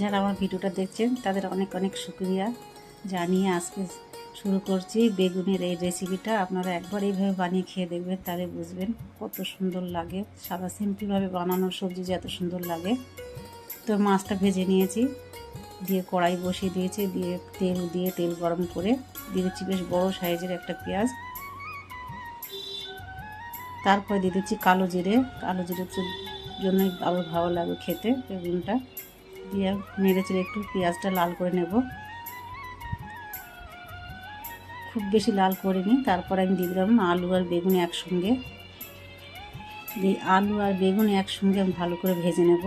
যারা আমার ভিডিওটা দেখছেন, তাদের অনেক অনেক শুক্রিয়া। জানিয়ে আজকে শুরু করছি বেগুনের এই রেসিপিটা আপনারা একবার এইভাবে বানিয়ে খেয়ে দেখবেন, তাহলে বুঝবেন কত সুন্দর লাগে। সাদা সিম্পলভাবে বানানোর সবজি যে এত সুন্দর লাগে। তো মাছটা ভেজে নিয়েছি, দিয়ে কড়াই বসিয়ে দিয়েছি, দিয়ে তেল দিয়ে তেল গরম করে দিয়ে দিচ্ছি বেশ বড় সাইজের একটা পেঁয়াজ। তারপরে দিয়ে দিচ্ছি কালো জিরে। কালো জিরের জন্যই আরও ভালো লাগে খেতে বেগুনটা। দিয়ে নেড়ে চেড়ে একটু পেঁয়াজটা লাল করে নেব। খুব বেশি লাল করিনি, তারপর আমি দিয়ে দিলাম আলু আর বেগুন একসঙ্গে। দিয়ে আলু আর বেগুন একসঙ্গে আমি ভালো করে ভেজে নেব।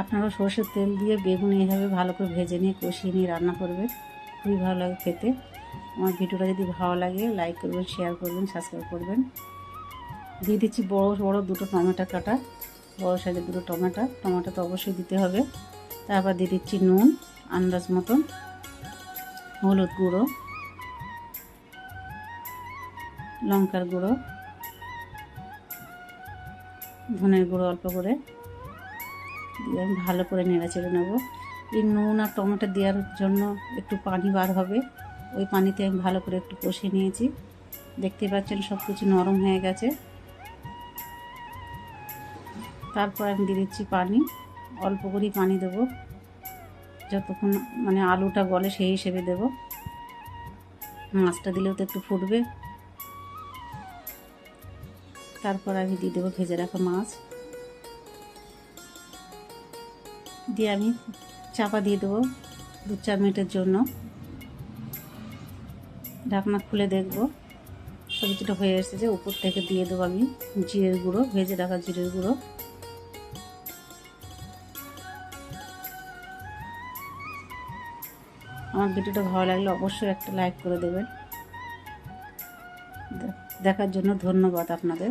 আপনারা সর্ষের তেল দিয়ে বেগুন এইভাবে ভালো করে ভেজে নিয়ে কষিয়ে নিয়ে রান্না করবেন, খুবই ভালো লাগে খেতে। আমার ভিডিওটা যদি ভালো লাগে লাইক করবেন শেয়ার করবেন সাবস্ক্রাইব করবেন। দিয়ে দিচ্ছি বড় বড় দুটো টমেটো কাটা। বড় সাইজের দুটো টমেটো টমেটো তো অবশ্যই দিতে হবে। তারপর দিয়ে দিচ্ছি নুন, আন্দাজ মতন, হলুদ গুঁড়ো, লঙ্কার গুঁড়ো, ধনের গুঁড়ো অল্প করে দিয়ে আমি ভালো করে নেড়ে চেড়ে নেব। এই নুন আর টমেটো দেওয়ার জন্য একটু পানি বার হবে। ওই পানিতে আমি ভালো করে একটু কষিয়ে নিয়েছি। দেখতে পাচ্ছেন সব কিছু নরম হয়ে গেছে। তারপর আমি দিয়ে দিচ্ছি পানি। অল্প করেই পানি দেবো। যতক্ষণ মানে আলুটা গলে সেই হিসেবে দেব। মাছটা দিলেও তো একটু ফুটবে। তারপর আমি দিয়ে দেবো ভেজে রাখা মাছ। দিয়ে আমি চাপা দিয়ে দেবো দু চার মিনিটের জন্য। ঢাকনা খুলে দেখব। সবজিটা হয়ে এসেছে, উপর থেকে দিয়ে দেবো আমি জিরের গুঁড়ো, ভেজে রাখা জিরের গুঁড়ো। আমার ভিডিওটা ভালো লাগলে অবশ্যই একটা লাইক করে দেবেন। দেখার জন্য ধন্যবাদ আপনাদের।